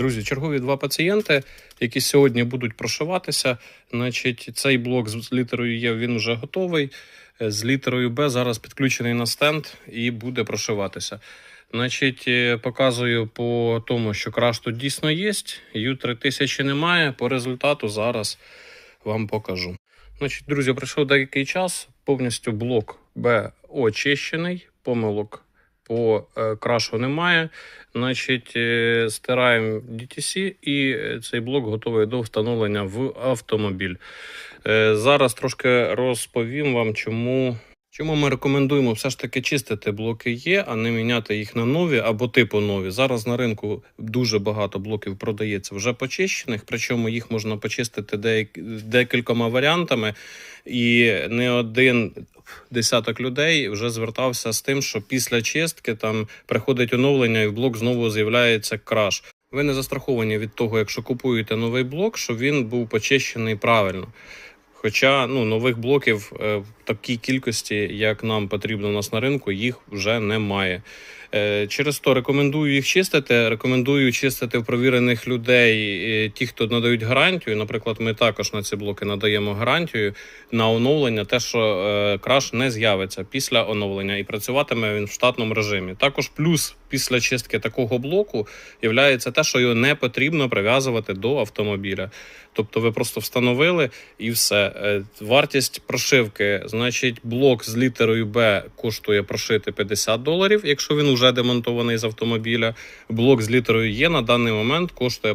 Друзі, чергові два пацієнти, які сьогодні будуть прошиватися. Значить, цей блок з літерою Є він вже готовий. Е, З літерою Б зараз підключений на стенд і буде прошиватися. Значить, е, показую по тому, що краш тут дійсно є. Ю3000 немає. По результату зараз вам покажу. Значить, друзі, пройшов деякий час. Повністю блок Б очищений, помилок по е, крашу немає. Значить, е, стираємо DTC і е, цей блок готовий до встановлення в автомобіль. Зараз трошки розповім вам, чому. Чому ми рекомендуємо все ж таки чистити блоки є, а не міняти їх на нові або типу нові. Зараз на ринку дуже багато блоків продається вже почищених, причому їх можна почистити декількома варіантами, і не один десяток людей вже звертався з тим, що після чистки там приходить оновлення, і в блок знову з'являється краш. Ви не застраховані від того, якщо купуєте новий блок, щоб він був почищений правильно. Хоча ну, нових блоків е, в такій кількості, як нам потрібно у нас на ринку, їх вже немає. Е, Через то рекомендую їх чистити. Рекомендую чистити в провірених людей, е, ті, хто надають гарантію. Наприклад, ми також на ці блоки надаємо гарантію на оновлення, те, що краш не з'явиться після оновлення і працюватиме він в штатному режимі. Також плюс після чистки такого блоку є те, що його не потрібно прив'язувати до автомобіля. Тобто ви просто встановили і все. Е, Вартість прошивки, значить, блок з літерою Б коштує прошити 50 доларів, якщо він вже демонтований з автомобіля. Блок з літерою Є на даний момент коштує